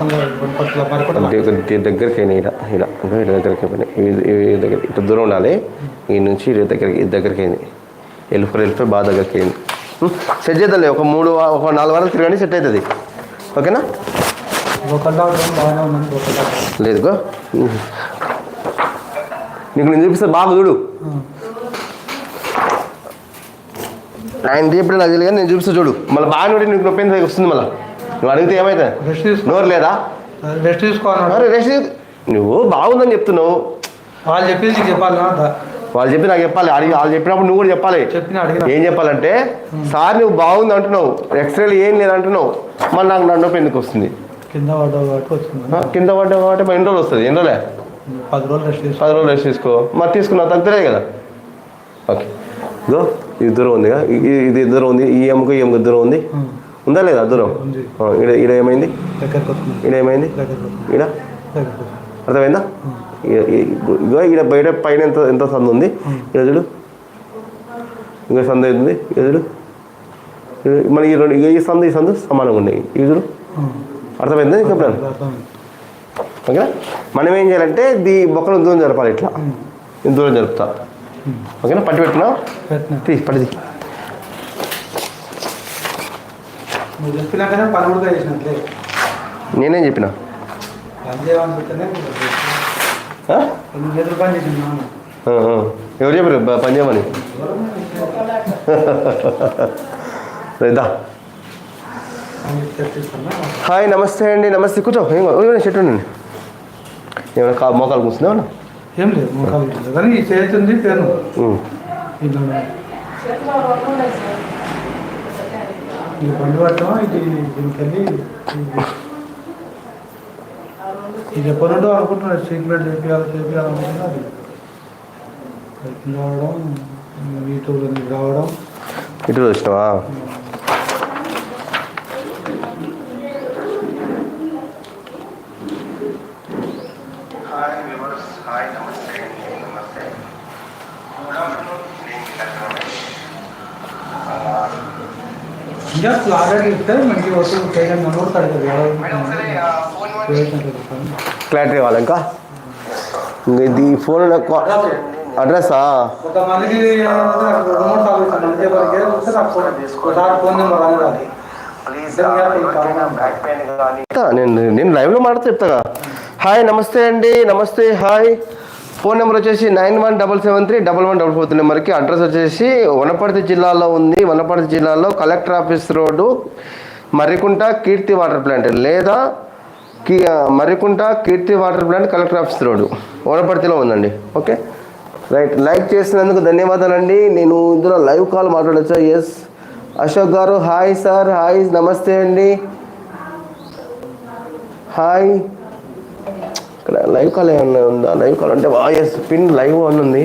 పట్ల దగ్గరికి అయినా ఇలా ఇలా ఇటు దగ్గరికి అయిపోయినాయి దగ్గర ఇటు దూరం ఉండాలి. ఈ నుంచి ఇటు దగ్గరికి ఇది దగ్గరికి అయింది. వెళ్ళిపోయి వెళ్ళిపోయి బాగా దగ్గరికి అయింది. సెట్ చేద్దాంలే. ఒక మూడు ఒక నాలుగు వారాలు తిరగండి సెట్ అవుతుంది ఓకేనా? లేదు గో. నీకు నేను చూపిస్తే బాగా చూడు. ఆయన తీపిడే నాకు తెలియదు కానీ నేను చూపిస్తాను చూడు. మళ్ళీ బాగా నుండి నీకు నొప్పి వస్తుంది మళ్ళీ. నువ్వు అడిగితే ఏమైతే? నోరు లేదా? రెస్ట్ తీసుకోవాలన్నాడు అరే రెస్ట్ నువ్వు బాగుందని చెప్తున్నావు. వాళ్ళు చెప్పేసి చెప్పాలి వాళ్ళు చెప్పి నాకు చెప్పాలి. అడిగి వాళ్ళు చెప్పినప్పుడు నువ్వు కూడా చెప్పాలి. ఏం చెప్పాలంటే సార్ నువ్వు బాగుంది అంటున్నావు. ఎక్స్రేలు ఏం లేదు అంటున్నావు మళ్ళీ నాకు నన్ను నొప్పి ఎందుకు వస్తుంది? కింద పడ్డావు కాబట్టి వచ్చింది. ఆ, కింద పడ్డా కాబట్టి మరి ఎన్ని రోజులు వస్తుంది? ఎన్ని రోజులే? పది రోజులు రెస్ట్ తీసుకో. పది రోజులు రెస్ట్ తీసుకో. మరి తీసుకున్నా తగ్గుతారే కదా? ఓకే. ఇదో ఇది దూరం ఇది దూరం ఉంది. ఈ ఎముక ఈ ఎముక దూరం ఉంది. ఉందా లేదా దూరం? ఉంది. ఈడ ఈడ ఏమైంది? ఈడ ఏమైంది? ఈడ? అర్థమైందా? ఇగో ఈడ బయట పైన ఎంత ఎంత సందు ఉంది? ఈడ చూడు. ఇంకా సందు అవుతుంది ఈడ చూడు. మన ఈ రెండు ఈ సందు ఈ సందు సమానంగా ఉన్నాయి. ఇది చూడు. అర్థమైంది చెప్పాను. ఓకేనా? మనం ఏం చేయాలంటే దీ బొక్కను దూరం జరపాలి ఇట్లా. దూరం జరుపుతా. ఓకేనా? పట్టి పెట్టిన? తీ. నువ్వు చెప్పినాకనే పని కూడా చేసినట్లే. నేనేం చెప్పిన. ఎవరు చెప్పారు పని చేయమని రైదా హాయ్ నమస్తే అండి నమస్తే. కూర్చో. ఏం చెట్టు ఉండండి. ఏమైనా కా మోకాలు కూర్చుందా ఏం లేదు మోకాలు. కానీ ఈ చేతుంది పేరు ఈ బండి పట్టడం ఇది దీనికి వెళ్ళి ఇది- ఇది ఎప్పటి నుండో అనుకుంటున్నాడు సీక్రెట్ చేపించాలి చేపించాలనుకుంటున్నా అది రావడం నీకు రావడం. ఇటు వచ్చినావా ఇంకా క్లారిటీ ఇస్తే మనకి వస్తువు చేయడం క్లారిటీ కావాలి ఇంకా? ఇది ఫోన్ అడ్రస్సా? అంతే వరకే ఫోన్ ఫోన్ నెంబర్ అనేది చెప్తా నేను నేను లైవ్లో మాట్లాడితే చెప్తాగా. హాయ్ నమస్తే అండి. నమస్తే హాయ్ ఫోన్ నెంబర్ వచ్చేసి nine one double seven three double one double four నెంబర్కి అడ్రస్ వచ్చేసి వనపర్తి జిల్లాలో ఉంది. వనపర్తి జిల్లాలో collector office road Marrikunta Keerthi water plant లేదా key Marrikunta Keerthi water plant collector office road వనపర్తిలో ఉందండి. ఓకే? రైట్. లైక్ చేసినందుకు ధన్యవాదాలండి. నేను ఇందులో లైవ్ కాల్ మాట్లాడచ్చా? ఎస్ అశోక్ గారు హాయ్ సార్. హాయ్. నమస్తే అండి. హాయ్. ఇక్కడ లైవ్ కాల్ ఏమన్నా ఉందా? లైవ్ కాల్ అంటే వాయిస్ పిన్ లైవ్ అని ఉంది.